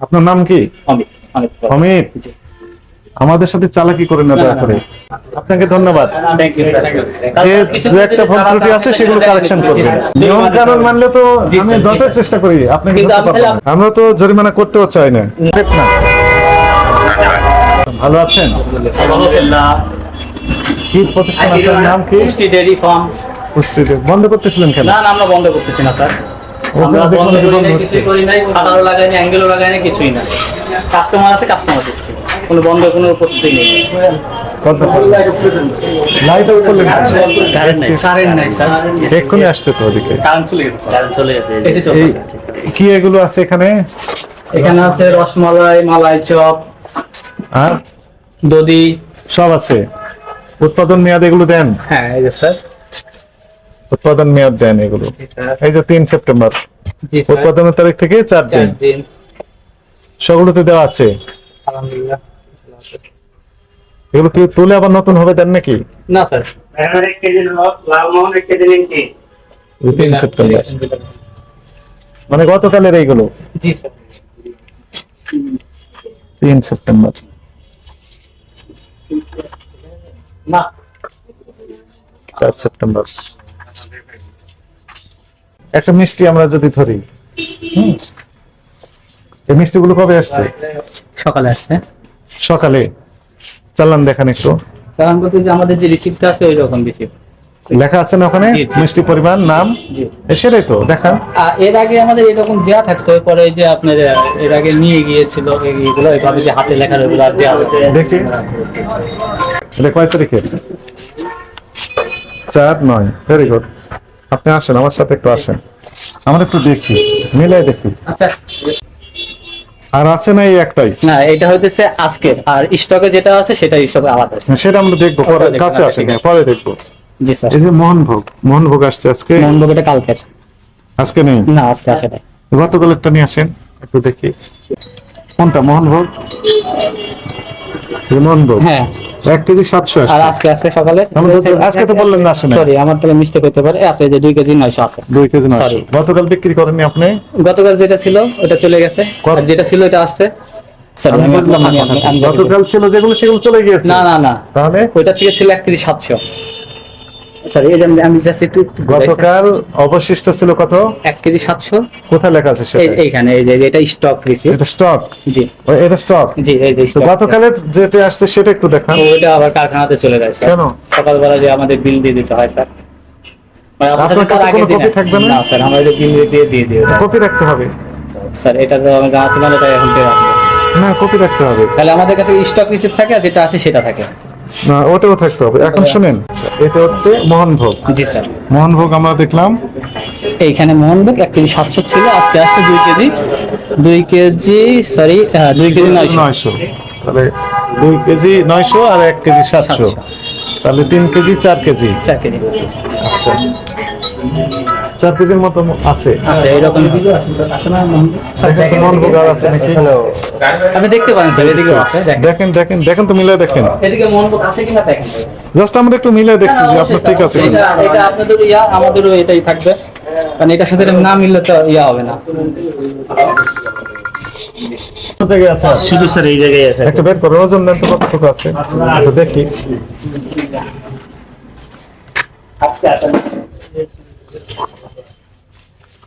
আপনার নাম কি? অমিত অমিত অমিত? আমাদের সাথে চালাকি করেন না দয়া করে। আপনাকে ধন্যবাদ। থ্যাংক ইউ স্যার যে দু একটা ভুল ত্রুটি আছে সেগুলো কারেকশন করবেন নিয়ম কানুন মানলে তো আমি যত চেষ্টা করি আপনি কিন্তু কিন্তু আমি তাহলে আপ- আমরা তো জরিমানা করতেও চাই না। ঠিক না। ভালো আছেন? আলহামদুলিল্লাহ। কি প্রতিষ্ঠান আপনার নাম কি? পুষ্টি ডেয়ারি ফার্ম। পুষ্টিতে বন্ধ করতেছিলেন কেন? না না আমরা বন্ধ করতেছি না স্যার আমরা বন্ধ করি কিছুই করি নাই লাগাই নাই অ্যাঙ্গেলও লাগাই নাই কিছুই না কাস্টমার আছে কাস্টমার দিচ্ছি। কোনো বন্ধ কোনো প্রস্তুতি নেই। এক্ষুনি আসছে তো ওদিকে। কি এগুলো আছে এখানে? এখানে আছে রসমালাই মালাই চপ আর? দধি। সব আছে। উৎপাদন মেয়াদ এগুলো দেন? হ্যাঁ স্যার উৎপাদন মেয়াদ দেন এগুলো। এই যে তিন সেপ্টেম্বর। উৎপাদনের তারিখ থেকে চার দিন। সবগুলোতে দেওয়া আছে। এগুলো কি তুলে আবার নতুন হবে দেন নাকি? না স্যার। তিন সেপ্টেম্বর। মানে গতকালের এইগুলো? জি স্যার। তিন সেপ্টেম্বর। না। চার সেপ্টেম্বর। একটা মিষ্টি আমরা যদি ধরি হুম, এই মিষ্টিগুলো কবে আসছে? সকালে আসছে। সকালে। চালান দেখান একটু। কারণ বলতে যে আমাদের যে রিসিপ্টটা আছে ওই রকম রিসিপ্ট লেখা আছে না ওখানে। মিষ্টি পরিমাণ নাম? সেটাই তো দেখান। এর আগে আমাদের এরকম দেওয়া থাকতো পরে যে আপনার এর আগে নিয়ে গিয়েছিল এগুলো এভাবে যে হাতে লেখা ওগুলো আর দেওয়া হতো দেখি। এটা কয় তারিখে? চার নয়। ভেরি গুড আপনি আসেন আমার সাথে একটু আসেন। আমরা একটু দেখি। মিলাই দেখি। আচ্ছা। আর আছে না এই একটাই? না এটা হইতেছে আজকের। আর স্টকে যেটা আছে সেটা স্টকে আলাদা আছে। সেটা আমরা দেখব পরে কাছে আছে। পরে দেখব। জি স্যার। এই যে মোহনভোগ মোহনভোগ আসছে আজকে? মন্ডপ এটা কালকের। আজকে নেই? না আজকে আসে নাই। গতকাল একটা নিয়ে আসেন একটু দেখি। কোনটা মোহনভোগ মোহনভোগ? হ্যাঁ। এক কেজি সাতশো আর আজকে আছে সকালে? আজকে তো বললেন না আসে সরি আমার তাহলে মিস্টেক হতে পারে। আছে যে দুই কেজি নয়শো আছে। দুই কেজি নয়শো. গতকাল বিক্রি করেননি আপনি? গতকাল যেটা ছিল ওটা চলে গেছে? আর যেটা ছিল এটা আসছে। গতকাল ছিল যেগুলো সেগুলো চলে গিয়েছে। না না না। তাহলে? ওইটা থেকে ছিল এক কেজি সাতশো। সরি এই যে আমি- জাস্ট একটু গতকাল অবশিষ্ট ছিল কত? এক কেজি সাতশো। কোথায় লেখা আছে সেটা? এইখানে এই যে এটা স্টক এটা স্টক জি। এটা স্টক জি এই যে stock। গতকালের যেটা আসছে সেটা একটু দেখান ওইটা আবার কারখানাতে চলে যায় স্যার কেন? সকালবেলা যে আমাদের বিল দিয়ে দিতে হয় স্যার মানে আপনার কাছে কোনো থাকবে না? স্যার বিল দিয়ে কপি রাখতে হবে? স্যার এটা তো আমি জানা ছিল না এটা এখন থেকে আছে। না কপি রাখতে হবে। তাহলে আমাদের কাছে স্টক রিসিপ্ট থাকে আর যেটা আসে সেটা থাকে। না ওটাও থাকতে হবে। এখন শুনেন আচ্ছা, এটা হচ্ছে মোহনভোগ। জি স্যার। মোহনভোগ আমরা দেখলাম। এইখানে মোহনবেগ এক কেজি সাতশো ছিল আজকে আসছে দুই কেজি। দুই কেজি সরি দুই কেজি নয়শো। তাহলে দুই কেজি নয়শো আর এক কেজি সাতশো। তাহলে তিন কেজি চার কেজি। চার কেজি। আচ্ছা। চার মতো আছে। আছে এরকম কিছু আছে আছে না আছে নাকি আপনি দেখতে পারেন স্যার এদিকে আছে দেখেন। দেখেন দেখেন দেখেন তো মিলে দেখেন। এদিকে মোহনভোগ আছে কিনা দেখেন। জাস্ট আমরা একটু মিলে দেখছি যে আপনার ঠিক আছে কিনা। এটা আপনাদের ইয়া আমাদেরও এটাই থাকবে। কারণ এটার সাথে না মিললে তো ইয়া হবে না? শুধু স্যার এই জায়গায় আছে। একটা বের করো ওজন দেন তো কতটুকু আছে? একটু দেখি।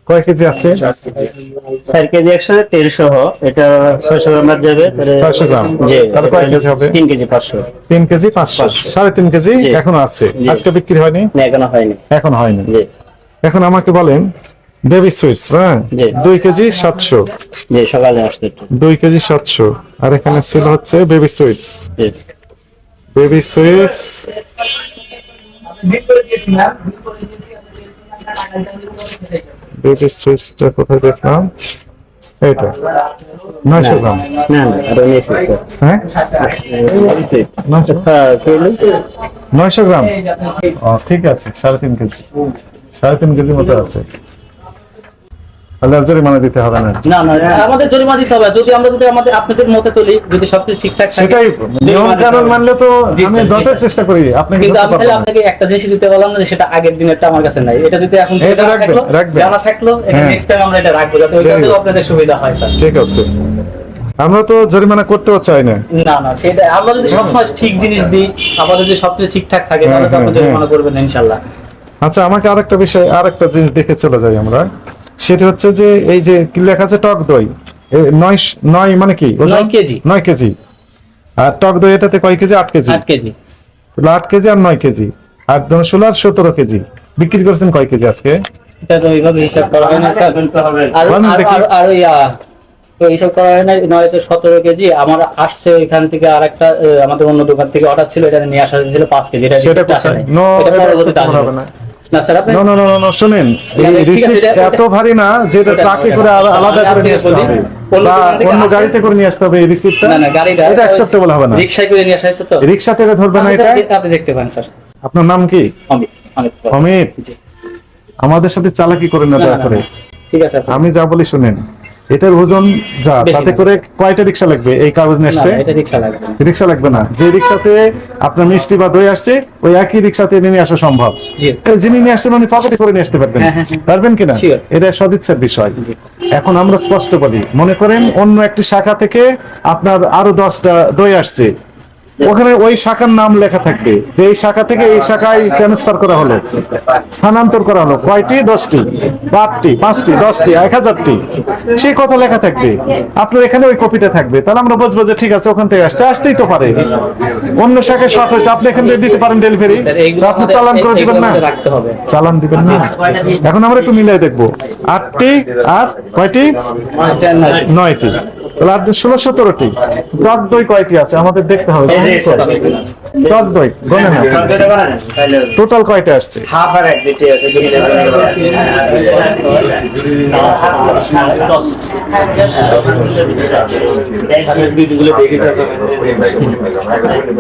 কয় কেজি আছে? চার কেজি একসাথে তেরোশো এটা ছয়শো গ্রাম যাবে ছয়শো গ্রাম। জি। তাহলে কয় কেজি হবে? তিন কেজি পাঁচশো। তিন কেজি পাঁচশো। সাড়ে তিন কেজি। এখনও আছে। আজকে বিক্রি হয়নি? এখনও হয়নি। এখন হয়নি। জি। এখন আমাকে বলেন বেবি সুইটস হ্যাঁ। দুই কেজি সাতশো। সকালে আসতে দুই কেজি সাতশো। আর এখানে ছিল হচ্ছে baby sweets baby sweets baby সুইচটা কোথায় দেখলাম? এটা নয়শো গ্রাম। না না আরও নিয়েছি হ্যাঁ? নয়শো। হ্যাঁ গ্রাম? ঠিক আছে সাড়ে তিন কেজি। সাড়ে তিন কেজি মতো আছে। আর জরিমানা দিতে হবে না। না না আমাদের জরিমানা দিতে হবে। যদি আমরা যদি আমাদের আপনাদের মতে চলি যদি সবকিছু ঠিকঠাক থাকে সেটাই নিয়ম কানুন মানলে তো আমি চেষ্টা করি আপনি কিন্তু আমি তাহলে আপনাকে একটা জিনিস দিতে পারলাম না যে সেটা আগের দিনেরটা আমার কাছে নাই। এটা যদি এখন এটা জানা রাখবেন, থাকল রাখবেন। জানা থাকল এটা হ্যাঁ। নেক্সট টাইম আমরা এটা রাখব যাতে ওইটাতেও আপনাদের সুবিধা হয় স্যার। ঠিক আছে। আমরা তো জরিমানা করতেও চাই না। না না সেটা আমরা যদি সবসময় ঠিক জিনিস দিই আমাদের যদি সবকিছু ঠিকঠাক থাকে তাহলে তো আপনি হুম, হুম, জরিমানা করবেন না ইনশাল্লাহ আচ্ছা আমাকে আরেকটা বিষয় আরেকটা জিনিস দেখে চলে যাই আমরা। সেটা হচ্ছে যে এই যে কি লেখা আছে টক দই। নয় নয় মানে কি? ওজন? নয় কেজি। নয় কেজি। আর টক দই এটাতে কয় কেজি? আট কেজি। আট কেজি। তাহলে আট কেজি আর নয় কেজি। আর ধরুন ষোলো আর সতেরো কেজি। বিক্রি করছেন কয় কেজি আজকে? এটা তো এইভাবে হিসাব করা হয় না স্যার। আর আর- আর- আর ওই তো এইসব করা হয় না নয় হচ্ছে সতেরো কেজি। আমার আসছে এখান থেকে আরেকটা আহ, আমাদের অন্য দোকান থেকে অর্ডার ছিল এটা নিয়ে আসা ছিল পাঁচ কেজি। এটা সেটা পরবর্তীতে আসবে। হবে না। না স্যার আপনি নো নো নো নো শুনেন এই না, ঠিক আছে, রিসিপ্ট এত ভারী না যেটা ট্রাকে করে আলাদা করে নিয়ে আসতে হবে। অন্য বা দোকান থেকে অন্য আসে- গাড়িতে করে নিয়ে আসতে হবে এই রিসিপ্টটা না না গাড়িটা এটা অ্যাকসেপ্টেবল হবে না। করে নিয়ে আসা হয়েছে তো। রিক্সা থেকে ধরবে না এটা আপনি দেখতে পান স্যার। আপনার নাম কি? অমিত অমিত অমিত? আমাদের সাথে চালাকি করে না না, দয়া করে। ঠিক আছে আমি যা বলি শুনেন। এটার ওজন যা তাতে করে কয়টা রিক্সা লাগবে এই কাগজ নিয়ে আসতে? রিক্সা লাগবে না। যে রিক্সাতে আপনার মিষ্টি বা দই আসছে ওই একই রিক্সাতে নিয়ে আসা সম্ভব। যিনি নিয়ে আসছেন উনি পকেটে করে নিয়ে আসতে পারবেন। হ্যাঁ, হ্যাঁ, হ্যাঁ। পারবেন কিনা? এটা সদিচ্ছার বিষয়। এখন আমরা স্পষ্ট বলি মনে করেন অন্য একটি শাখা থেকে আপনার আরও দশটা দই আসছে। ওখানে ওই শাখার নাম লেখা থাকবে। যে এই শাখা থেকে এই শাখায় ট্রান্সফার করা হলো। স্থানান্তর করা হলো। কয়টি? দশটি। বা আটটি পাঁচটি দশটি এক হাজারটি। সেই কথা লেখা থাকবে। আপনার এখানে ওই কপিটা থাকবে। তাহলে আমরা বুঝব যে ঠিক আছে ওখান থেকে আসছে। আসতেই তো পারে। অন্য শাখায় শর্ট হয়েছে। আপনি এখান থেকে দিতে পারেন ডেলিভারি আপনি চালান করে দিবেন না? আমাদের রাখতে হবে। চালান দিবেন না? এখন আমরা একটু মিলাই দেখব। আটটি আর কয়টি? নয়টি। তাহলে ষোলো সতেরোটি টক দই কয়টি আছে? আমাদের দেখতে হবে টক দই গনে না। টোটাল কয়টা আসছে?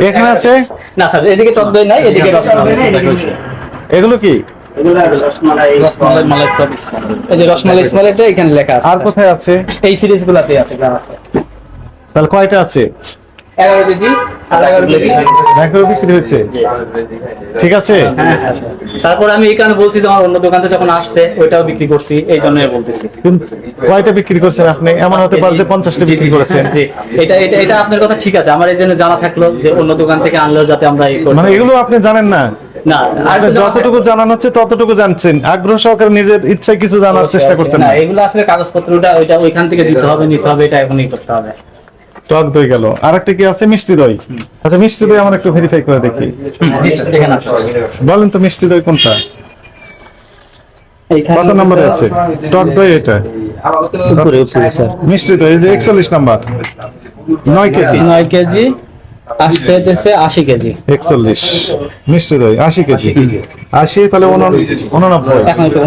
এখানে আছে? না স্যার এদিকে টক দই নাই এদিকে এগুলো কি? এই যে রসমালাই এখানে লেখা আছে। আর কোথায় আছে? এই ফ্রিজ গুলাতে আছে। তাহলে কয়টা আছে? এগারো কেজি এগারো বিক্রি হচ্ছে ঠিক আছে? হ্যাঁ, তারপর আমি এই কারণে বলছি যে আমার অন্য দোকান থেকে যখন আসছে ওইটাও বিক্রি করছি এই জন্য বলতেছি। কয়টা বিক্রি করছেন আপনি? এমন হতে পারে যে পঞ্চাশটা বিক্রি করেছেন। এটা এটা এটা আপনার কথা ঠিক আছে। আমার এই জন্য জানা থাকল যে অন্য দোকান থেকে আনলেও যাতে আমরা। মানে এগুলো আপনি জানেন না? না আর যতটুকু জানানো হচ্ছে ততটুকু জানছেন। আগ্রহ সহকারে নিজের ইচ্ছায় কিছু জানার চেষ্টা করছেন না না? এগুলো আসলে কাগজপত্রটা ওইটা ওইখান থেকে দিতে হবে নিতে হবে এটা এখনই করতে হবে। টক দই গেল। আর কি আছে? মিষ্টি দই। আচ্ছা মিষ্টি দই আমরা একটু ভেরিফাই করে দেখি। জি স্যার এখানে আছে বলেন তো মিষ্টি দই কোনটা? কত নম্বরে আছে? টক দই এটা। মিষ্টি দই যে একচল্লিশ নাম্বার। নয় কেজি। নয় কেজি। আসছে হচ্ছে আশি কেজি। একচল্লিশ। মিষ্টি দই আশি কেজি। আশি তাহলে উননব্বই এখন একটু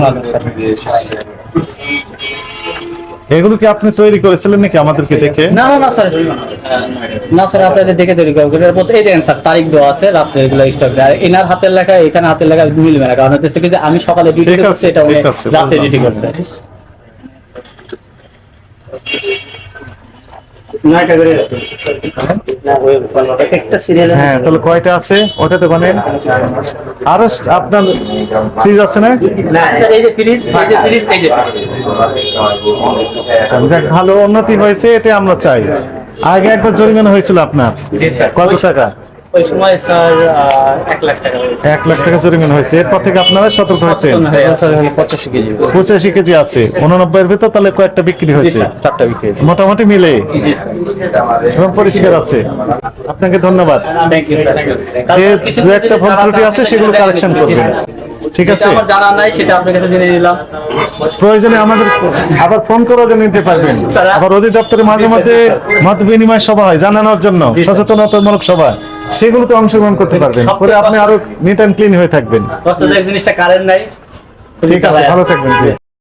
এগুলো কি আপনি তৈরি করেছিলেন নাকি আমাদেরকে দেখে? না না না স্যার। না স্যার আপনাদের দেখে তৈরি মধ্যে এই দেখেন স্যার তারিখ দেওয়া আছে রাত্রে এগুলো স্টক দেয়। আর এনার হাতের লেখা এখানে হাতের লেখা মিলবে না কারণ হচ্ছে কি যে আমি সকালে ডিউটি করছি এটা উনি ঠিক আছে, রাতে ডিউটি করছে। নয়টা করে হ্যাঁ তাহলে কয়টা আছে? ওটাতে আরও আপনার ফ্রিজ আছে না? স্যার, এই যে ফ্রিজ এই যে ফ্রিজ এই যে যাক ভালো উন্নতি হয়েছে এটা আমরা চাই। আগে একবার জরিমানা হয়েছিল আপনার। কত টাকা? ওই সময় স্যার এক লাখ টাকা এক লাখ টাকা জরিমানা হয়েছে। এরপর থেকে আপনারা সতর্ক হয়েছেন? পঁচাশি কেজি পঁচাশি কেজি আছে। উননব্বই এর ভিতর তাহলে কয়েকটা বিক্রি হয়েছে? চারটা বিক্রি মোটামুটি মিলে? এবং পরিষ্কার আছে। আপনাকে ধন্যবাদ। থ্যাংক ইউ স্যার যে দু একটা ভুল ত্রুটি আছে সেগুলো কারেকশন করবেন। ঠিক আছে? আমার জানা নাই সেটা আপনার কাছে জেনে নিলাম। প্রয়োজনে আমাদের আবার ফোন করে জেনে নিতে পারবেন। আবার অধিদপ্তরে মাঝে মধ্যে মত বিনিময় সভা হয় জানানোর জন্য। সচেতনতামূলক সভা। সেগুলোতে অংশগ্রহণ করতে পারবেন। পরে আপনি আরও নিট অ্যান্ড ক্লিন হয়ে থাকবেন। জিনিসটা কারেন্ট নাই। ঠিক আছে ভালো থাকবেন